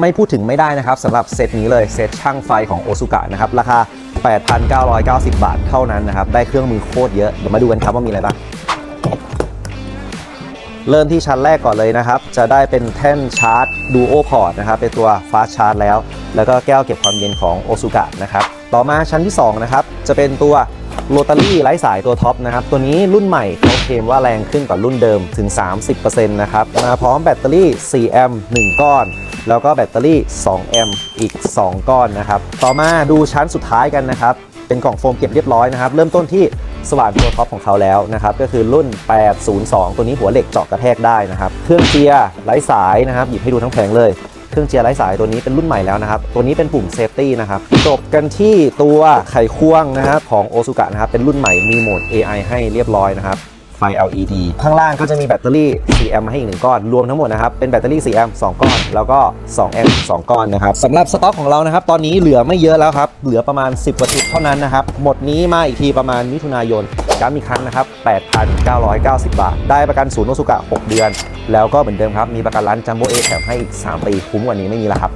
ไม่พูดถึงไม่ได้นะครับสำหรับเซตนี้เลยเซตช่างไฟของโอซุกะนะครับราคา 8,990 บาทเท่านั้นนะครับได้เครื่องมือโคตรเยอะเดี๋ยวมาดูกันครับว่ามีอะไรบ้างเริ่มที่ชั้นแรกก่อนเลยนะครับ จะได้เป็นแท่นชาร์จดูโอพอร์ตนะครับ เป็นตัวฟาสชาร์จแล้ว แล้วก็แก้วเก็บความเย็นของโอซุกะนะครับ ต่อมาชั้นที่ 2 นะครับ จะเป็นตัวโรตารี่ไร้สายตัวท็อปนะครับ ตัวนี้รุ่นใหม่เขาเคลมว่าแรงขึ้นกว่ารุ่นเดิมถึง 30%นะครับ มาพร้อมแบตเตอรี่ 4 แอมป์1ก้อน แล้วก็แบตเตอรี่ 2 แอมป์อีก 2 ก้อนนะครับ ต่อมาดูชั้นสุดท้ายกันนะครับ เป็นกล่องโฟมเก็บเรียบร้อยนะครับ เริ่มต้นที่สว่านตัวท็อปของเขาแล้วนะครับ ก็คือรุ่น 802 ตัวนี้หัวเหล็กเจาะกระแทกได้นะครับ เครื่องเจียร์ไร้สายนะครับ หยิบให้ดูทั้งแผงเลย เครื่องเจียร์ไร้สายตัวนี้เป็นรุ่นใหม่แล้วนะครับ ตัวนี้เป็นปุ่มเซฟตี้นะครับ จบกันที่ตัวไขควงนะครับของโอซุกะนะครับ เป็นรุ่นใหม่มีโหมด AI ให้เรียบร้อยนะครับ ไฟ LED ข้างล่างก็จะมีแบตเตอรี่ 4 แอมป์มาให้อีก1ก้อน รวมทั้งหมดนะครับ เป็นแบตเตอรี่ 4 แอมป์ 2 ก้อน แล้วก็ 2 แอมป์ 2 ก้อนนะครับสำหรับสต็อกของเรานะครับ ตอนนี้เหลือไม่เยอะแล้วครับ เหลือประมาณ 10กว่าชุดเท่านั้นนะครับ หมดนี้มาอีกทีประมาณมิถุนายนย้ำอีกครั้งนะครับ 8,990 บาท ได้ประกันศูนย์โอซุกะ 6 เดือน แล้วก็เหมือนเดิมครับ มีประกันร้านจัมโบเอแถมให้อีก 3 ปี คุ้มกว่านี้ไม่มีแล้วครับ